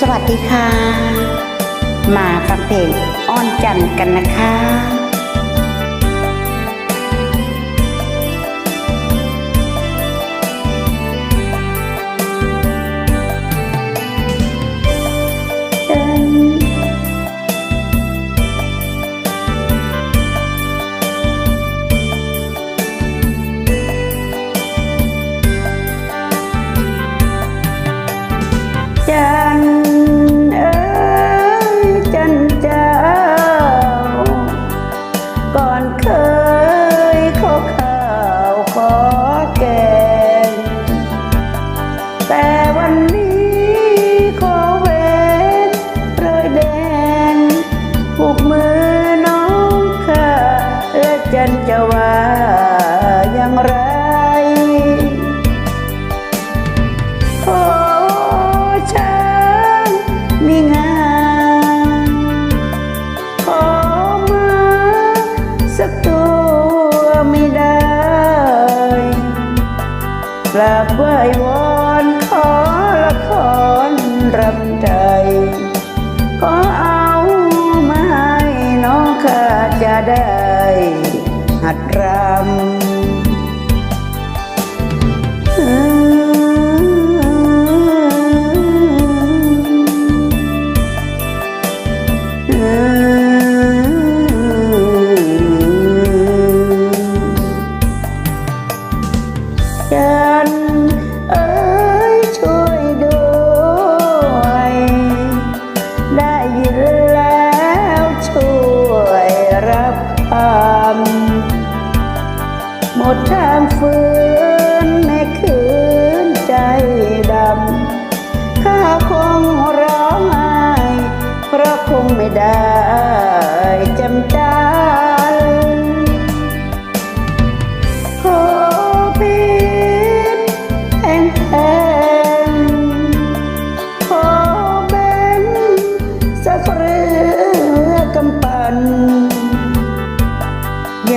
สวัสดีค่ะ มาฟังเพลงอ้อนจันกันนะคะ กราบไหว้วอ ได้ยินแล้วช่วยรับคำหมดทางฟื้น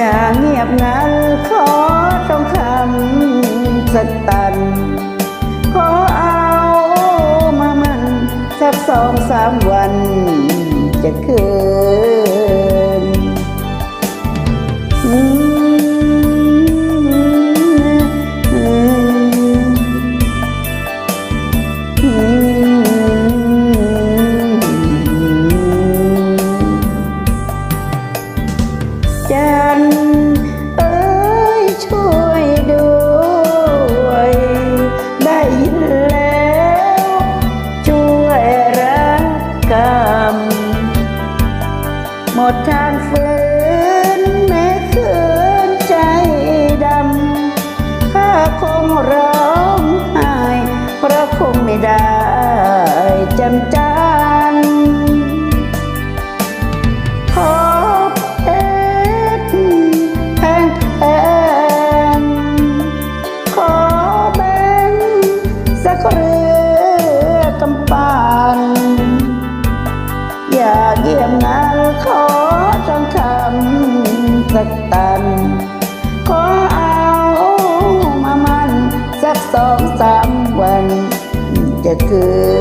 หน้าเงียบงันขอต้องคำสักตัน ขอเอามามันสักสองสามวันจะคืน มดทาง สักตัน ขอเอามามันสักสองสามวัน จะคืน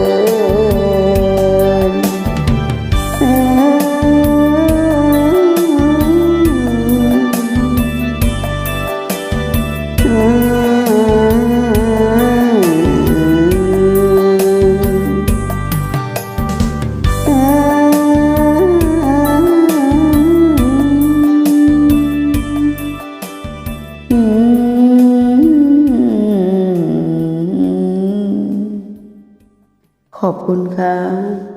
อบคุณค่ะ